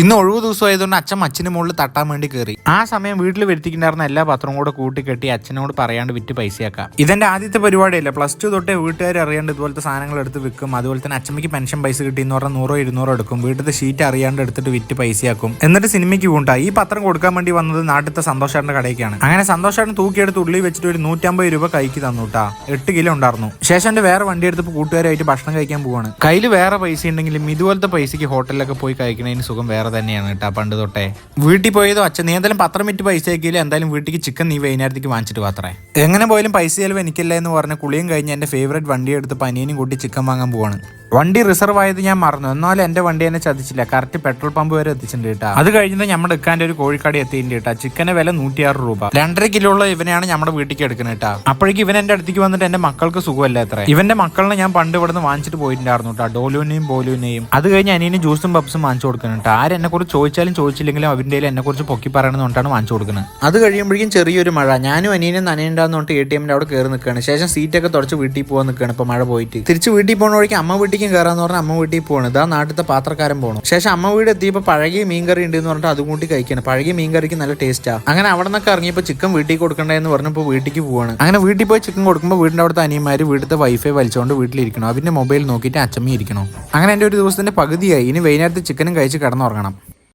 ഇന്ന് ഒഴിവ് ദിവസം ആയതുകൊണ്ട് അച്ഛൻ അച്ഛന് മുകളിൽ തട്ടാൻ വേണ്ടി കയറി ആ സമയം വീട്ടിൽ വരുത്തിക്കുണ്ടായിരുന്ന എല്ലാ പത്രവും കൂടെ കൂട്ടിക്കെട്ടി അച്ഛനോട് പറയാണ്ട് വിറ്റ് പൈസയാക്കാം. ഇതെന്റെ ആദ്യത്തെ പരിപാടിയല്ല. പ്ലസ് ടു തൊട്ടേ വീട്ടുകാർ അറിയാണ്ട് ഇതുപോലത്തെ സാധനങ്ങൾ എടുത്ത് വിൽക്കും. അതുപോലെ തന്നെ അച്ഛമ്മയ്ക്ക് പെൻഷൻ പൈസ കിട്ടി എന്ന് പറഞ്ഞാൽ നൂറോ ഇരുന്നൂറോ എടുക്കും. വീട്ടിലത്തെ ഷീറ്റ് അറിയാണ്ട് എടുത്തിട്ട് വിറ്റ് പൈസയാക്കും. എന്നിട്ട് സിനിമയ്ക്ക് കൂട്ടാ ഈ പത്രം കൊടുക്കാൻ വേണ്ടി വന്നത് നാട്ടിലത്തെ സന്തോഷാറിന്റെ കടയ്ക്കാണ്. അങ്ങനെ സന്തോഷാട്ടൻ തൂക്കിയെടുത്ത് ഉള്ളി വെച്ചിട്ട് ഒരു നൂറ്റമ്പത് രൂപ കൈക്ക് തന്നൂട്ടാ എട്ട് കിലോ ഉണ്ടായിരുന്നു. ശേഷം എന്റെ വേറെ വണ്ടി എടുത്തപ്പോൾ കൂട്ടുകാരായിട്ട് ഭക്ഷണം കഴിക്കാൻ പോവാണ്. കയ്യിൽ വേറെ പൈസ ഉണ്ടെങ്കിലും ഇതുപോലത്തെ പൈസയ്ക്ക് ഹോട്ടലിലൊക്കെ പോയി കഴിക്കുന്നതിന് സുഖം വേറെ തന്നെയാണ് കേട്ടോ പണ്ട് തൊട്ടേ. വീട്ടിൽ പോയതോ അച്ഛൻ നീ എന്തായാലും പത്രം വിറ്റ് പൈസ ആക്കിയില്ല? എന്തായാലും വീട്ടിലേക്ക് ചിക്കൻ നീ വൈകുന്നേരത്തേക്ക് വാങ്ങിച്ചിട്ട് പാത്രേ എങ്ങനെ പോയാലും പൈസ ചെലവ് എനിക്കില്ല എന്ന് പറഞ്ഞ കുളിയും കഴിഞ്ഞ് എന്റെ ഫേവറേറ്റ് വണ്ടി എടുത്ത് പനിയനും കൂട്ടി ചിക്കൻ വാങ്ങാൻ പോവാണ്. വണ്ടി റിസർവ് ആയത് ഞാൻ മറന്നു. എന്നാലും എന്റെ വണ്ടി എന്നെ ചതിച്ചില്ല. കറക്റ്റ് പെട്രോൾ പമ്പ് വരെ എത്തിച്ചിട്ടുണ്ട് കേട്ടോ. അത് കഴിഞ്ഞിട്ട് നമ്മുടെ എടുക്കാന്റെ ഒരു കോഴിക്കാട് എത്തിയിട്ടുണ്ട് കേട്ടാ. ചിക്കന് വില നൂറ്റിയാറ് രൂപ. രണ്ടര കിലോ ഉള്ള ഇവനെയാണ് നമ്മുടെ വീട്ടിലേക്ക് എടുക്കുന്നത് കേട്ടാ. അപ്പോഴേക്കും ഇവൻ എന്റെ അടുത്തേക്ക് വന്നിട്ട് എന്റെ മക്കൾക്ക് സുഖമല്ല എത്ര ഇവന്റെ മക്കളെ ഞാൻ പണ്ട് ഇവിടെ നിന്ന് വാങ്ങിച്ചിട്ട് പോയിട്ടുണ്ടായിരുന്നു കേട്ടോ. ഡോലുവിനെയും ബോലുവിനെയും അത് കഴിഞ്ഞ് അനിയന് ജ്യൂസും പപ്സും വാങ്ങിച്ചു കൊടുക്കണം കേട്ടോ. കുറിച്ച് ചോദിച്ചാലും ചോദിച്ചില്ലെങ്കിലും അവന്റെ എന്നെ കുറിച്ച് പൊക്കി പറയണമെന്നുകൊണ്ടാണ് വാങ്ങിച്ചു കൊടുക്കുന്നത്. അത് കഴിയുമ്പോഴേക്കും ചെറിയൊരു മഴ. ഞാനും അനിയനും പറഞ്ഞിട്ട് എ ടി എമ്മിന്റെ അവിടെ കയറി നിൽക്കുകയാണ്. ശേഷം സീറ്റൊക്കെ തുടച്ച് വീട്ടിൽ പോകാൻ നിൽക്കുകയാണ് ഇപ്പൊ മഴ പോയിട്ട്. തിരിച്ച് വീട്ടിൽ പോകുന്ന വഴിക്ക് അമ്മ വീട്ടിലേക്കും കയറാന്ന് പറഞ്ഞാൽ അമ്മ വീട്ടിൽ പോകണം ഇതാ നാട്ടിലത്തെ പാത്രക്കാരൻ പോകണം ശേഷം അമ്മ വീട് എത്തിയപ്പോൾ പഴകിയ മീൻകറി ഉണ്ട് എന്ന് പറഞ്ഞിട്ട് അതും കൂട്ടി കഴിക്കണം. പഴകിയ മീൻകറിക്ക് നല്ല ടേസ്റ്റാ അങ്ങനെ അവിടെ നിന്നൊക്കെ ഇറങ്ങിയപ്പോൾ ചിക്കൻ വീട്ടിൽ കൊടുക്കണ്ടെന്ന് പറഞ്ഞപ്പോൾ വീട്ടിലേക്ക് പോവാണ്. അങ്ങനെ വീട്ടിൽ പോയി ചിക്കൻ കൊടുക്കുമ്പോൾ വീടിന്റെ അവിടുത്തെ അനിയന്മാർ വീട്ടിലത്തെ വൈഫൈ വലിച്ചുകൊണ്ട് വീട്ടിലിരിക്കണം. അവന്റെ മൊബൈൽ നോക്കിയിട്ട് അച്ചമ്മ ഇരിക്കണം. അങ്ങനെ എന്റെ ഒരു ദിവസത്തിന്റെ പകുതിയായി. ഇനി വൈകുന്നേരത്തെ ചിക്കനും കഴിച്ച് കിടന്നുറങ്ങണം.